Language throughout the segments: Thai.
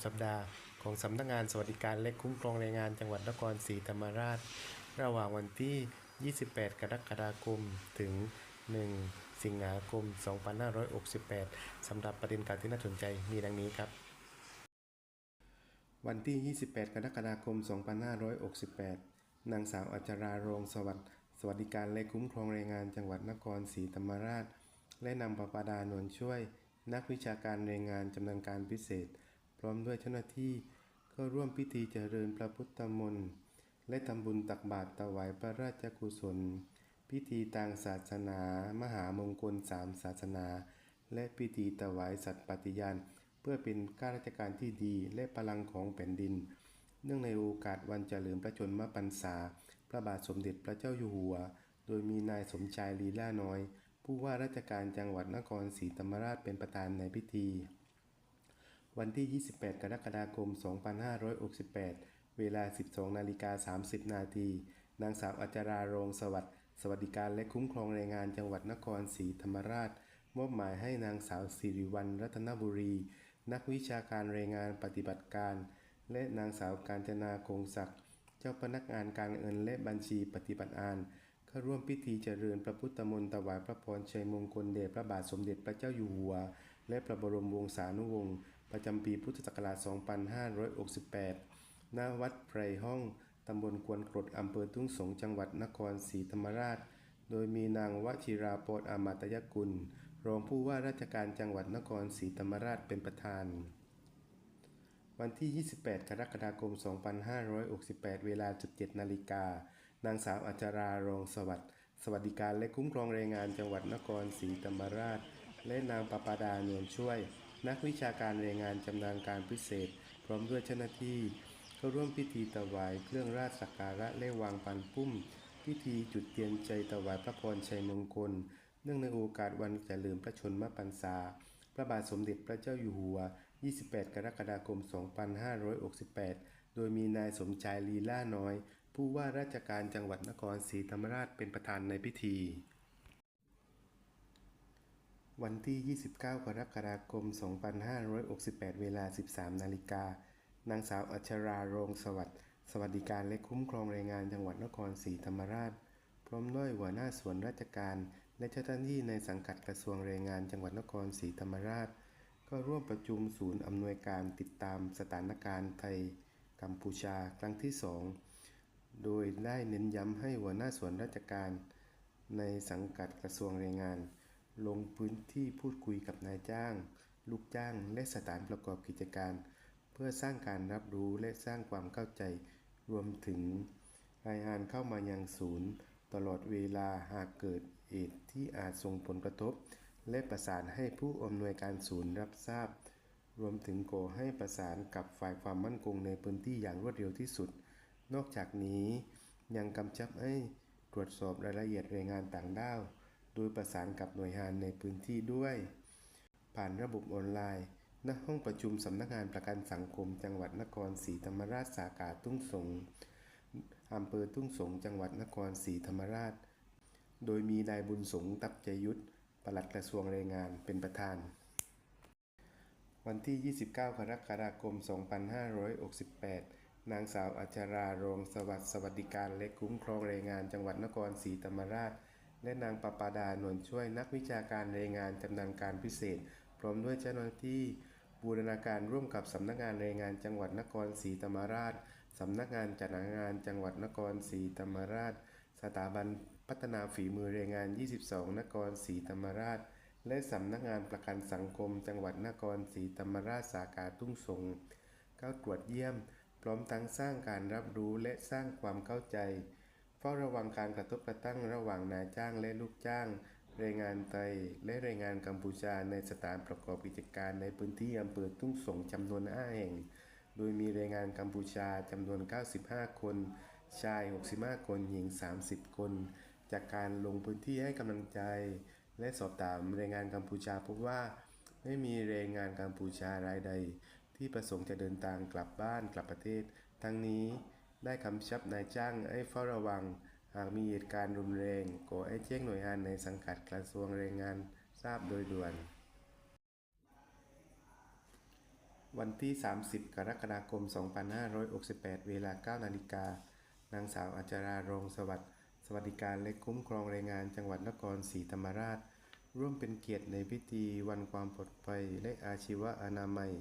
ำสัปดาห์ของสำนักงานสวัสดิการและคุ้มครองแรงงานจังหวัดนครศรีธรรมราช ระหว่างวันที่ 28 กรกฎาคมถึง 1 สิงหาคม 2568 สำหรับประเด็นข่าวที่น่าสนใจมีดังนี้ครับ วันที่ 28 กรกฎาคม 2568 นางสาวอัจราโรงสวัสดิ์สวัสดิการและคุ้มครองแรงงานจังหวัดนครศรีธรรมราช และนางประปาดานวลช่วย นักวิชาการแรงงานจำนินการพิเศษ พร้อมด้วยเจ้าหน้าที่ก็ร่วมพิธีเจริญพระพุทธมนต์และทำบุญตักบาตรถวายพระราชกุศล พิธีทางศาสนา มหามงคลสามศาสนา และพิธีถวายสัตย์ปฏิญาณ เพื่อเป็นข้าราชการที่ดีและพลังของแผ่นดิน เนื่องในโอกาสวันเฉลิมพระชนมพรรษา พระบาทสมเด็จพระเจ้าอยู่หัว โดยมีนายสมชายลีล่าน้อย ผู้ว่าราชการจังหวัดนครศรีธรรมราชเป็นประธานในพิธี วันที่ 28 กรกฎาคม 2568 เวลา 12 นาฬิกา 30 นาที นางสาวอัจราโรงสวัสดิ์สวัสดิการและคุ้มครองแรงงานจังหวัดนครศรีธรรมราช มอบหมายให้นางสาวสิริวัลรัตนบุรี นักวิชาการแรงงานปฏิบัติการ และนางสาวกาญจนาคงศักดิ์เจ้าพนักงานการเงินและบัญชีปฏิบัติงานเข้าร่วมพิธีเจริญพระพุทธมนต์ถวายพระพรชัยมงคลแด่พระบาทสมเด็จพระเจ้าอยู่หัว และพระบรมวงศานุวงศ์ ประจำปีพุทธศักราช 2568 ณ วัดไพรห้อง ตำบลควนกรดอำเภอทุ่งสงจังหวัดนครศรีธรรมราช โดยมีนางวชิราโปดอามาตยกุล รองผู้ว่าราชการจังหวัดนครศรีธรรมราชเป็นประธาน วันที่ 28 กรกฎาคม 2568 เวลา 17 นาฬิกา นางสาวอัจราโรงสวัสดิ์ สวัสดิการและคุ้มครองแรงงานจังหวัดนครศรีธรรมราช และนางปปาดานียนช่วย นักวิชาการแรงงานจำนาญการพิเศษ พร้อมด้วยเจ้าหน้าที่เข้าร่วมพิธีถวายเครื่องราชสักการะและวางปันปุ้มพิธีจุดเทียนใจถวายพระพรชัยมงคล เนื่องในโอกาสวันเฉลิมพระชนมพรรษา พระบาทสมเด็จพระเจ้าอยู่หัว 28 กรกฎาคม 2568 โดยมีนายสมชายลีล่าน้อย ผู้ว่าราชการจังหวัดนครศรีธรรมราชเป็นประธานในพิธี วันที่ 29 กรกฎาคม 2568 เวลา 13 นาฬิกา นางสาวอัชราโรงสวัสดิ์ สวัสดิการและคุ้มครองแรงงานจังหวัดนครศรีธรรมราช พร้อมด้วยหัวหน้าส่วนราชการ และเจ้าหน้าที่ในสังกัดกระทรวงแรงงานจังหวัดนครศรีธรรมราช ก็ร่วมประชุมศูนย์อำนวยการติดตามสถานการณ์ไทย กัมพูชาครั้งที่ 2 โดยได้เน้นย้ำให้หัวหน้าส่วนราชการ ในสังกัดกระทรวงแรงงาน ลงพื้นที่พูดคุยกับนายจ้าง ลูกจ้างและสถานประกอบกิจการ เพื่อสร้างการรับรู้และสร้างความเข้าใจ รวมถึงรายงานเข้ามายังศูนย์ ตลอดเวลาหากเกิดเหตุที่อาจส่งผลกระทบ และประสานให้ผู้อำนวยการศูนย์รับทราบ รวมถึงขอให้ประสานกับฝ่ายความมั่นคงในพื้นที่อย่างรวดเร็วที่สุด นอกจากนี้ยังกำชับให้ตรวจสอบรายละเอียดแรงงานต่างด้าว โดยประสานกับหน่วยงานในพื้นที่ด้วย ผ่านระบบออนไลน์ ณ ห้องประชุมสำนักงานประกันสังคม จังหวัดนครศรีธรรมราชสาขาทุ่งสงอำเภอทุ่งสง จังหวัดนครศรีธรรมราช โดยมีนายบุญสงตับใจยุทธปลัดกระทรวงแรงงานเป็นประธาน วันที่ 29 กรกฎาคม 2568 นางสาวอัจราโรงสวัสดิ์สวัสดิการและคุ้มครองแรงงานจังหวัดนครศรีธรรมราช และนางปปาดานวลช่วยนักวิชาการแรงงานจำนาญการพิเศษ พร้อมด้วยเจ้าหน้าที่บูรณาการร่วมกับสำนักงานแรงงานจังหวัดนครศรีธรรมราชสำนักงานจัดงานจังหวัดนครศรีธรรมราช สถาบันพัฒนาฝีมือแรงงาน 22 นครศรีธรรมราช และสำนักงานประกันสังคม จังหวัดนครศรีธรรมราชสาขาทุ่งสงเข้าตรวจเยี่ยม พร้อมทั้งสร้างการรับรู้และสร้างความเข้าใจ เฝ้าระวังการกระทบกระทั่งระหว่างนายจ้างและลูกจ้างแรงงานไทยและแรงงานกัมพูชาในสถานประกอบกิจการในพื้นที่อำเภอทุ่งสงจำนวน5แห่ง โดยมีแรงงานกัมพูชาจำนวน 95 คน ชาย 65 คน หญิง 30 คน จากการลงพื้นที่ให้กำลังใจ และสอบถามแรงงานกัมพูชาพบว่า ไม่มีแรงงานกัมพูชารายใด ที่ประสงค์จะเดินทางกลับบ้านกลับประเทศ ทั้งนี้ ได้คำชับนายจ้างให้เฝ้าระวัง หากมีเหตุการณ์รุนแรงขอให้แจ้งหน่วยงานในสังกัดกระทรวงแรงงานทราบโดยด่วน วันที่ 30 กรกฎาคม 2568 เวลา 9 นาฬิกานางสาวอัจราโรงสวัสดิ์สวัสดิการและคุ้มครองแรงงานจังหวัดนครศรีธรรมราช ร่วมเป็นเกียรติในพิธีวันความปลอดภัยและอาชีวะอนามัย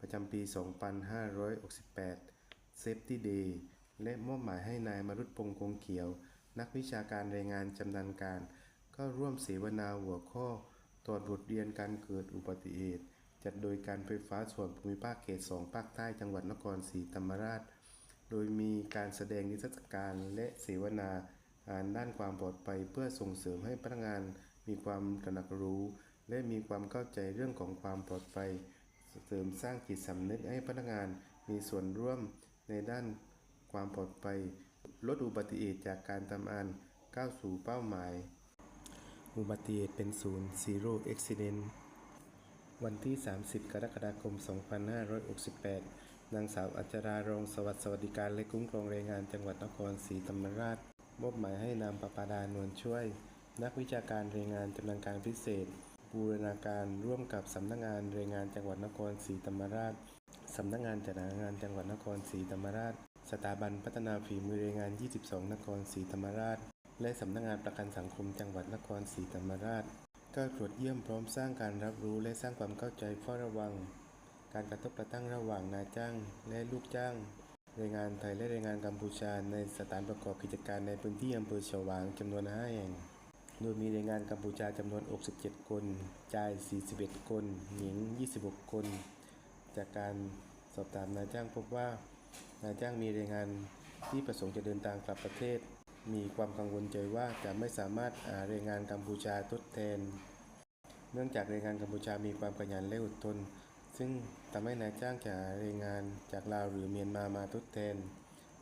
ประจำปี 2568 Safety Day และมอบหมายให้นายมรุตพงษ์คงเขียว นักวิชาการแรงงานจำนาญการ ก็ร่วมเสวนาหัวข้อตรวจบทเรียนการเกิดอุบัติเหตุ จัดโดยการไฟฟ้าส่วนภูมิภาคเขต2ภาคใต้จังหวัดนครศรีธรรมราช โดยมีการแสดงนิทรรศการและเสวนาอ่านด้านความปลอดภัยเพื่อส่งเสริมให้พนักงานมีความตระหนักรู้ และมีความเข้าใจเรื่องของความปลอดภัย เสริมสร้างจิตสำนึกให้พนักงานมีส่วนร่วมในด้าน ความปลอดภัย ลดอุบัติเหตุจากการทำงานก้าวสู่เป้าหมาย อุบัติเหตุเป็นศูนย์ Zero Accident วันที่ 30 กรกฎาคม 2568 นางสาวอัจรารงสวัสดิ์สวัสดิการและคุ้มครองแรงงานจังหวัดนครศรีธรรมราช มอบหมายให้นางปปาดานวลช่วย นักวิชาการแรงงานจำนาญการพิเศษ บูรณาการร่วมกับสำนักงานแรงงานจังหวัดนครศรีธรรมราชสำนักงานจัดหางานจังหวัดนครศรีธรรมราช สถาบันพัฒนาฝีมือแรงงาน 22 นครศรีธรรมราช และสำนักงานประกันสังคมจังหวัดนครศรีธรรมราชก็ตรวจเยี่ยมพร้อมสร้างการรับรู้และสร้างความเข้าใจเฝ้าระวัง การกระทบกระทั่งระหว่างนายจ้างและลูกจ้างแรงงานไทยและแรงงานกัมพูชาในสถานประกอบกิจการในพื้นที่อำเภอฉวางจำนวน 5 แห่ง โดยมีแรงงานกัมพูชาจำนวน 67 คน ชาย 41 คน หญิง 26 คน จากการสอบถามนายจ้างพบว่า นายจ้างมีแรงงานที่ประสงค์จะเดินทางกลับประเทศ มีความกังวลใจว่าจะไม่สามารถหาแรงงานกัมพูชาทดแทน เนื่องจากแรงงานกัมพูชามีความขยันและอดทน ซึ่งทำให้นายจ้างจะหาแรงงานจากลาวหรือเมียนมามาทดแทน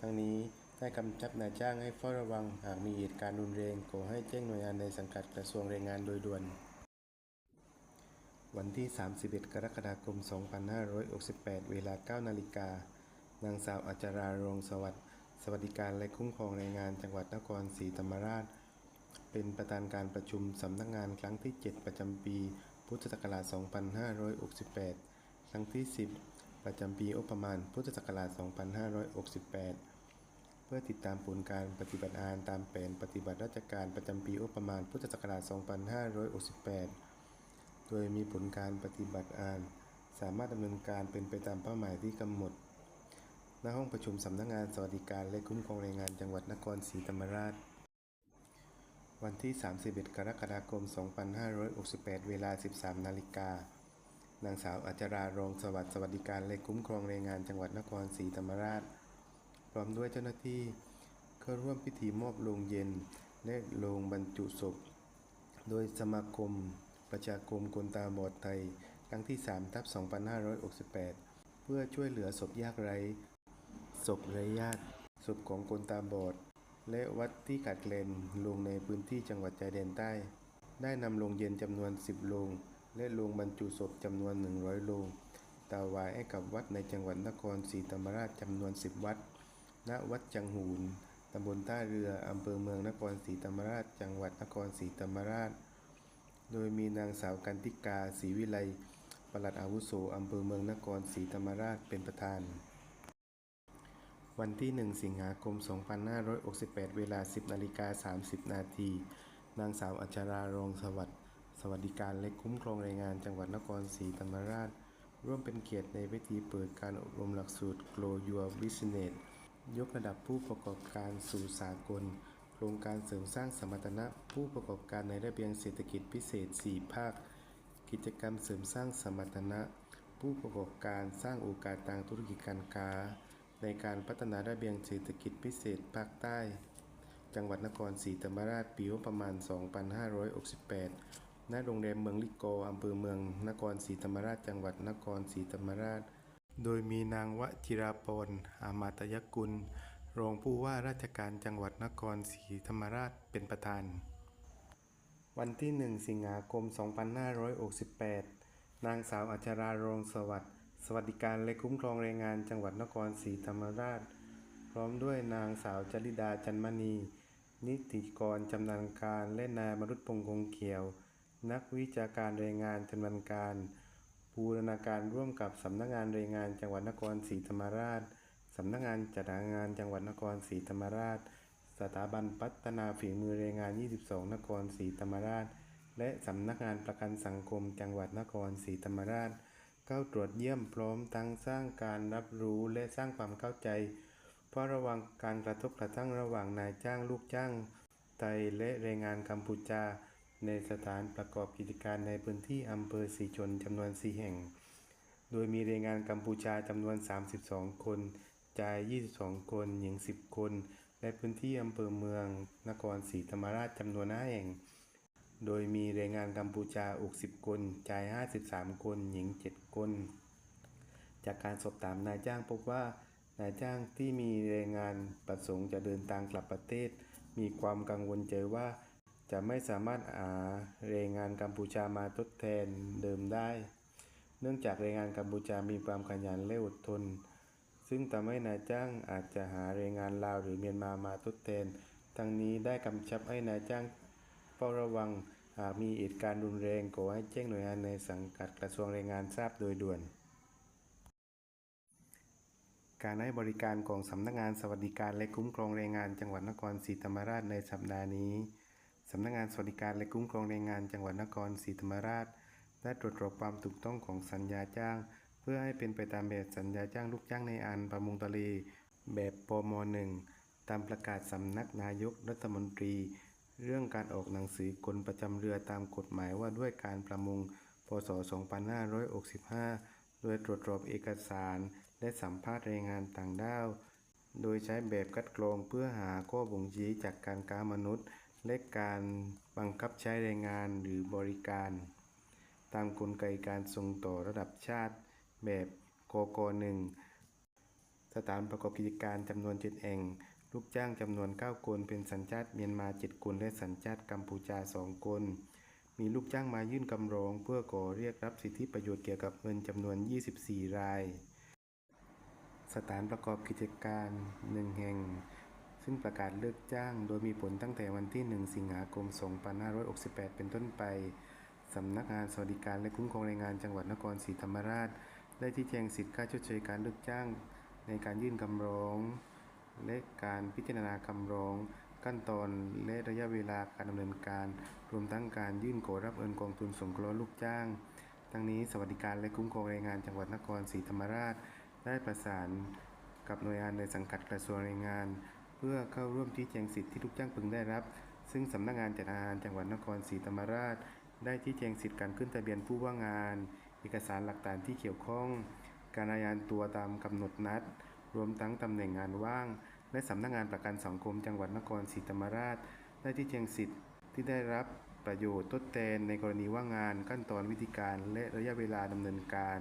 ทั้งนี้ได้กำชับนายจ้างให้เฝ้าระวังหากมีเหตุการณ์รุนแรงขอให้แจ้งหน่วยงานในสังกัดกระทรวงแรงงานโดยด่วน วันที่ 31 กรกฎาคม 2568 เวลา 9 นาฬิกา นางสาวอัจรารงสวัสดิ์สวัสดิการและคุ้มครองแรงงานจังหวัดนครศรีธรรมราช เป็นประธานการประชุมสำนักงานครั้งที่ 7 ประจำปี พุทธศักราช 2568 ครั้งที่ 10 ประจำปีงบประมาณ พุทธศักราช 2568 เพื่อติดตามผลการปฏิบัติงานตามแผนปฏิบัติราชการประจำปีงบประมาณ พุทธศักราช 2568 โดยมีผลการปฏิบัติงาน สามารถดำเนินการเป็นไปตามเป้าหมายที่กำหนด ณห้องประชุมสำนักงานสวัสดิการและคุ้มครองแรงงานจังหวัดนครศรีธรรมราช วันที่ 31 กรกฎาคม 2568 เวลา 13 นาฬิกานางสาวอัจราโรงสวัสดิ์สวัสดิการและคุ้มครองแรงงานจังหวัดนครศรีธรรมราช พร้อมด้วยเจ้าหน้าที่เข้าร่วมพิธีมอบโลงเย็น และโลงบรรจุศพ โดยสมาคม ประชาคมคนตาบอดไทยครั้งที่3ทับ2568 เพื่อช่วยเหลือศพยากไร้ ศพไร้ญาติ ศพของคนตาบอด และวัดที่ขาดแคลนลงในพื้นที่จังหวัดชายแดนใต้ ได้นำโลงเย็นจำนวน 10โลงและโลงบรรจุศพจำนวน 100โลงถวายให้กับวัดในจังหวัดนครศรีธรรมราชจำนวน 10 วัด ณ วัดจังหูนตำบลท่าเรืออำเภอเมืองนครศรีธรรมราช จังหวัดนครศรีธรรมราช โดยมีนางสาวกันติกาศรีวิไลปลัดอาวุโสอำเภอเมืองนครศรีธรรมราชเป็นประธาน วันที่ 1 สิงหาคม 2568 เวลา 10นาฬิกา30 นาที นางสาวอัจรารงสวัสดิ์ สวัสดิการและคุ้มครองแรงงานจังหวัดนครศรีธรรมราช ร่วมเป็นเกียรติในพิธีเปิดการอบรมหลักสูตร Grow Your Business ยกระดับผู้ประกอบการสู่สากล โครงการเสริมสร้างสมรรถนะผู้ประกอบการในระเบียงเศรษฐกิจพิเศษ 4 ภาค กิจกรรมเสริมสร้างสมรรถนะ ผู้ประกอบการสร้างโอกาสทางธุรกิจการค้า ในการพัฒนาระเบียงเศรษฐกิจพิเศษภาคใต้ จังหวัดนครศรีธรรมราชปีงประมาณ 2568 ณ โรงแรมเมืองลิโกอำเภอเมือง นครศรีธรรมราช จังหวัดนครศรีธรรมราช โดยมีนางวจิราพรอามาตยกุล รองผู้ว่าราชการจังหวัดนครศรีธรรมราชเป็นประธาน วันที่ 1 สิงหาคม 2568 นางสาวอัจราโรงสวัสดิ์ สวัสดิการและคุ้มครองแรงงานจังหวัดนครศรีธรรมราช พร้อมด้วยนางสาวจริดาจันมณี นิติกรจำนาญการและนายมรุตพงษ์คงเขียว นักวิชาการแรงงานจำนาญการบูรณาการร่วมกับสำนักงานแรงงานจังหวัดนครศรีธรรมราชสำนักงานจัดหางานจังหวัดนครศรีธรรมราช สถาบันพัฒนาฝีมือแรงงาน 22 นครศรีธรรมราช และสำนักงานประกันสังคมจังหวัดนครศรีธรรมราช เข้าตรวจเยี่ยมพร้อมทั้งสร้างการรับรู้และสร้างความเข้าใจ เพราะระวังการกระทบกระทั่งระหว่างนายจ้างลูกจ้าง ไทยและแรงงานกัมพูชา ในสถานประกอบกิจการในพื้นที่อำเภอสีชนจำนวน 4 แห่ง โดยมีแรงงานกัมพูชาจำนวน 32 คนชาย 22 คน หญิง 10 คนและพื้นที่อำเภอเมือง นครศรีธรรมราชจำนวน5แห่ง โดยมีแรงงานกัมพูชา60คน ชาย 53 คน หญิง 7 คน จากการสอบถามนายจ้างพบว่านายจ้างที่มีแรงงานประสงค์จะเดินทางกลับประเทศ มีความกังวลใจว่า จะไม่สามารถหาแรงงานกัมพูชามาทดแทนเดิมได้ เนื่องจากแรงงานกัมพูชามีความขยันและอดทน ซึ่งทำให้นายจ้างอาจจะหาแรงงานลาวหรือเมียนมามาทดแทน ทั้งนี้ได้กำชับให้นายจ้าง เฝ้าระวังหากมีเหตุการณ์รุนแรงขอให้แจ้งหน่วยงานในสังกัดกระทรวงแรงงานทราบโดยด่วน การให้บริการของสำนักงานสวัสดิการและคุ้มครองแรงงานจังหวัดนครศรีธรรมราชในสัปดาห์นี้สำนักงานสวัสดิการและคุ้มครองแรงงานจังหวัดนครศรีธรรมราชได้ตรวจสอบความถูกต้องของสัญญาจ้าง เพื่อให้เป็นไปตามแบบสัญญาจ้างลูกจ้างในอันประมงทะเลแบบปม .1 ตามประกาศสำนักนายกรัฐมนตรี เรื่องการออกหนังสือกลประจำเรือตามกฎหมายว่าด้วยการประมง พศ 2565 โดยตรวจสอบเอกสารและสัมภาษณ์แรงงานต่างด้าว โดยใช้แบบคัดกรองเพื่อหาข้อบ่งชี้จากการค้ามนุษย์ และการบังคับใช้แรงงานหรือบริการ ตามกลไกการส่งต่อระดับชาติ แบบกก1สถานประกอบกิจการจำนวน7แห่ง ลูกจ้างจำนวน 9 คนเป็นสัญชาติเมียนมา 7 คน และสัญชาติกัมพูชา 2 คน มีลูกจ้างมายื่นคำร้อง เพื่อขอเรียกรับสิทธิประโยชน์เกี่ยวกับเงินจำนวน 24 ราย สถานประกอบกิจการ 1 แห่ง ซึ่งประกาศเลิกจ้าง โดยมีผลตั้งแต่วันที่ 1 สิงหาคม 2568 เป็นต้นไปสำนักงานสวัสดิการและคุ้มครองแรงงานจังหวัดนครศรีธรรมราช ได้ที่แจงสิทธิค่าชดเชยการเลิกจ้าง ในการยื่นคำร้อง และการพิจารณาคำร้อง ขั้นตอนและระยะเวลาการดำเนินการ รวมทั้งการยื่นขอรับเงินกองทุนสงเคราะห์ลูกจ้าง ทั้งนี้สวัสดิการและคุ้มครองแรงงานจังหวัดนครศรีธรรมราช ได้ประสานกับหน่วยงานในสังกัดกระทรวงแรงงาน เพื่อเข้าร่วมที่แจงสิทธิที่ลูกจ้างพึงได้รับ ซึ่งสำนักงานจัดหางานจังหวัดนครศรีธรรมราช ได้ที่แจงสิทธิการขึ้นทะเบียนผู้ว่างงาน เอกสารหลักฐานที่เกี่ยวข้อง การรายงานตัวตามกำหนดนัด รวมทั้งตำแหน่งงานว่าง และสำนักงานประกันสังคมจังหวัดนครศรีธรรมราช ได้ที่แจงสิทธิ์ที่ได้รับประโยชน์ทดแทนในกรณีว่างงานขั้นตอนวิธีการและระยะเวลาดำเนินการ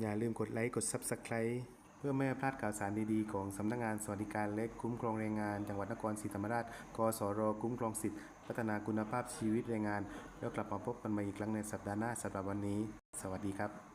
อย่าลืมกดไลค์กด Subscribe เพื่อไม่พลาดข่าวสารดีๆ ของสำนักงานสวัสดิการและคุ้มครองแรงงาน จังหวัดนครศรีธรรมราช กสรคุ้มครองสิทธิ พัฒนาคุณภาพชีวิตแรงงาน แล้วกลับมาพบกันใหม่อีกครั้งในสัปดาห์หน้าสำหรับวันนี้ สวัสดีครับ